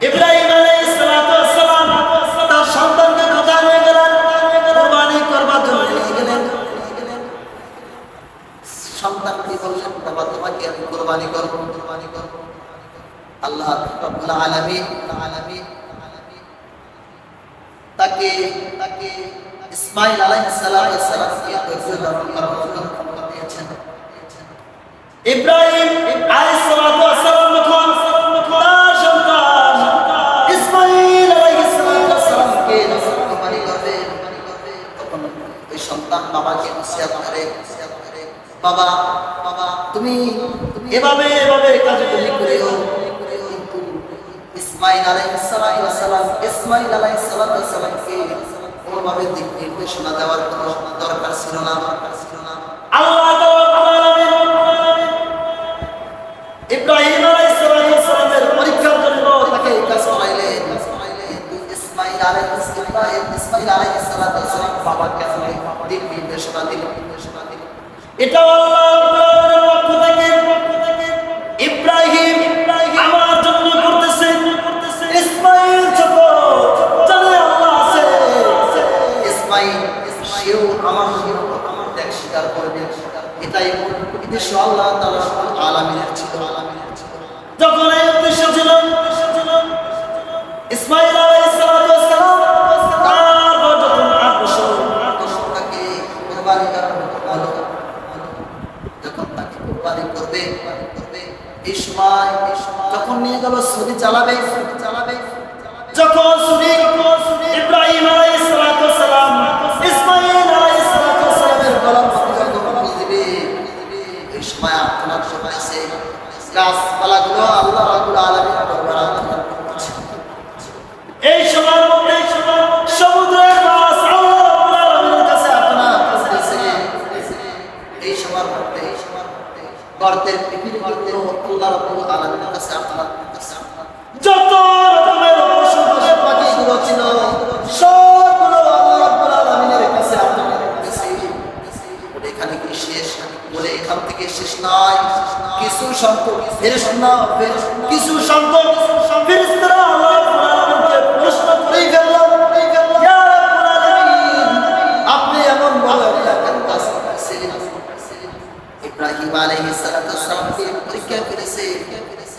ইব্রাহিম তার সন্তানকে কোথায় নিয়ে গেলেন, কুরবানি করবার জন্য সন্তানকে বললেন, বাবা, তোমাকে আমি কুরবানি করব। কুরবানি করব আল্লাহ রাব্বুল আলামিন আলামিন তাকে তাকে ইসমাইল আলাইহিস সালাতু ওয়াস সালামকে ধৈর্য ধারণ করার দিয়েছেন। ইব্রাহিম তুমি এভাবে এভাবে ইসমাইল আলাইহিস সালাতু ইসমাইল কোনোভাবে দিক নির্দেশনা দেওয়ার কোনো দরকার ছিল না। আল্লাহ ইব্রাহিম আলাইহিস সালামের পরীক্ষার জন্য তাকে কাজ করাইলেন। ইসমাইল আলাইহিস, ইব্রাহিম, ইসমাইল আলাইহিস সালাতু ওয়াস বাবাকে দিক নির্দেশনা দিলেন। এটা আল্লাহর সেও আমার আমার ত্যাগ স্বীকার করবে। এটাই উদ্দেশ্য। আল্লাহ তাআলা আলামিনের ছিল আলামিনের ছিল। যখন এই উদ্দেশ্য ছিল, ইসমাইল এই সময় যখন নিয়ে গেল ছুরি চালাবে আল্লাহ রাব্বুল আলামিনের কাছে আত্মনাথ করতেছে যত রকমের পশু পশু পাখিগুলো ছিল সবগুলো আল্লাহ রাব্বুল আলামিনের কাছে আত্মনাথ করতেছে বলে এখানে কি শেষ? বলে এখান থেকে শেষ নয় কিছু সংখ্যক ফেরেশতা কিছু সংখ্যক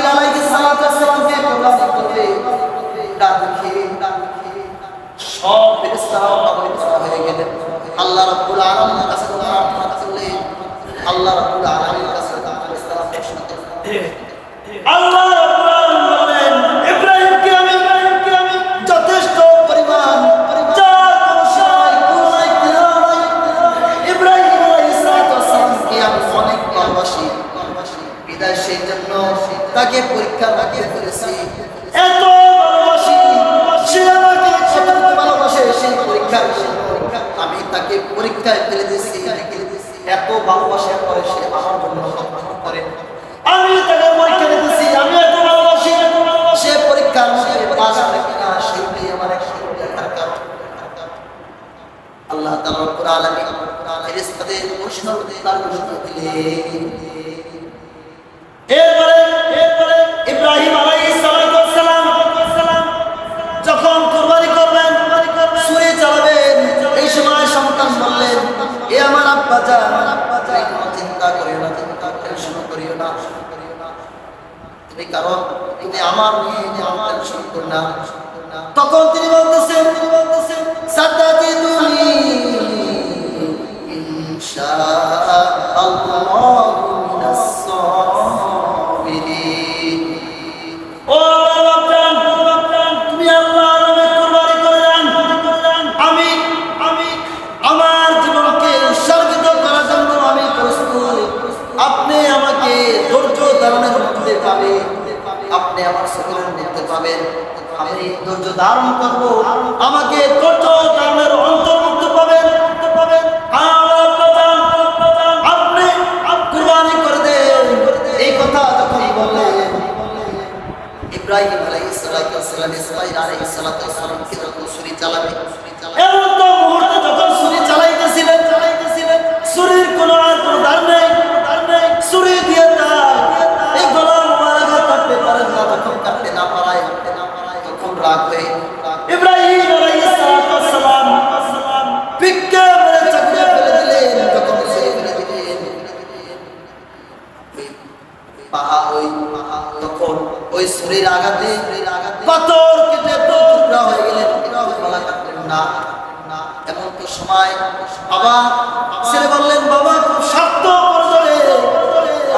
ইসমাইল আলাইহিস সালাতু ওয়াসসালামকে কুরবানি করবে? ডান খেয়ে সব ফেরেশতারা পাগল হয়ে গেলেন। আল্লাহ রাব্বুল আলামিনের কাছে প্রার্থনা করলেন আল্লাহ রাব্বুল আলামিনের কাছে ফেরেশতারা প্রশ্ন আল্লাহ রাব্বুল আলামিন ইব্রাহিমকে আমি যথেষ্ট পরিমাণ ইব্রাহিম আলাইহিস সালাতু ওয়াসসালামকে আমি অনেক ভালোবাসি। বিদায় সেই জন্য তাকে পরীক্ষা রাখতে ফেলেছি এত ভালোবাসি সে আমাকে ভালোবাসে সেই পরীক্ষার আমি তাকে পরীক্ষায় ফেলে দিয়েছি। এত ভালোবাসার পরে সে আমার জন্য করে। আমি তাকে পরীক্ষা দিতেছি আমি এত ভালোবাসি। সে পরীক্ষার মধ্যে পাস করে কিনা সেইটাই আমার এক আল্লাহ তাআলা রব্বুল আলামিন ফেরেশতাদের প্রশ্ন দিলেন। এ আমার আব্বা জান তুমি কোনো চিন্তা করিও না, চিন্তা টেনশন করিও না। তুমি কারণ, তুমি আমার নিয়ে যেমন টেনশন করো না। তখন তিনি বলতেছেন তিনি বলতেছেন সাদাতি ধারণ করব। আমাকে কঠোর অন্তর্মুক্ত অন্তর্ভুক্ত পাবেন আপনি কুরবানি করে দেন। এই কথা যখন বললেন, ইব্রাহিম আলাইহিস সালাতু ওয়াসসালাম ইসমাঈল আলাইহিস সালাতু ওয়াসসালাম কি যখন ছুরি চালাবে ওই শরীর আঘাতে পাথর কেটে টুকরা হয়ে গলা কাটলেন না। এমন তো সময়। আবার ছেলে বললেন, বাবা, খুব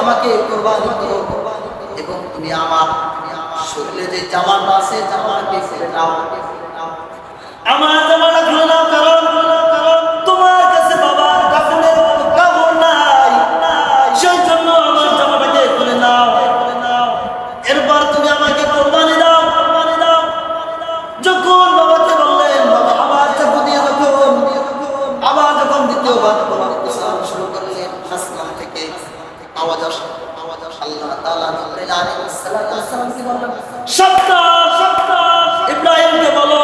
আমাকে কোরবানি করো। এবং তুমি আমার শরীরে যে জামাটা আছে, জামাটাকে ফেলে নাও আমার জামাটা খুলে নাও। আওয়াজ আসে আল্লাহ তাআলা জিবরাইল আলাইহিস সালাতু ওয়াসসালামকে বললেন? সাবধান সাবধান ইব্রাহিমকে বলো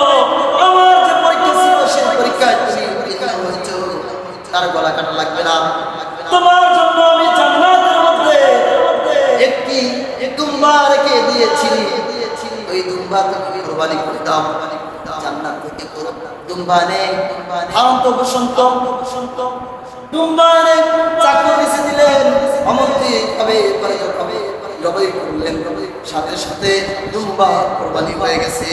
আমার যে পরীক্ষা ছিল সেই পরীক্ষায় তুমি উত্তীর্ণ হয়েছো। তার গলা কাটা লাগবে না। তোমার জন্য আমি জান্নাতের মধ্যে একটি দুম্বা রেখে দিয়েছি। ওই দুম্বা তুমি কোরবানি করে দাও। জান্নাত থেকে দুম্বা নে হারন্ত বসন্ত বসন্ত। দুম্বা চাকরি বেছে দিলেন অমন্ত্রী কবে করে কবে সাথে সাথে দুম্বা কোরবানি হয়ে গেছে।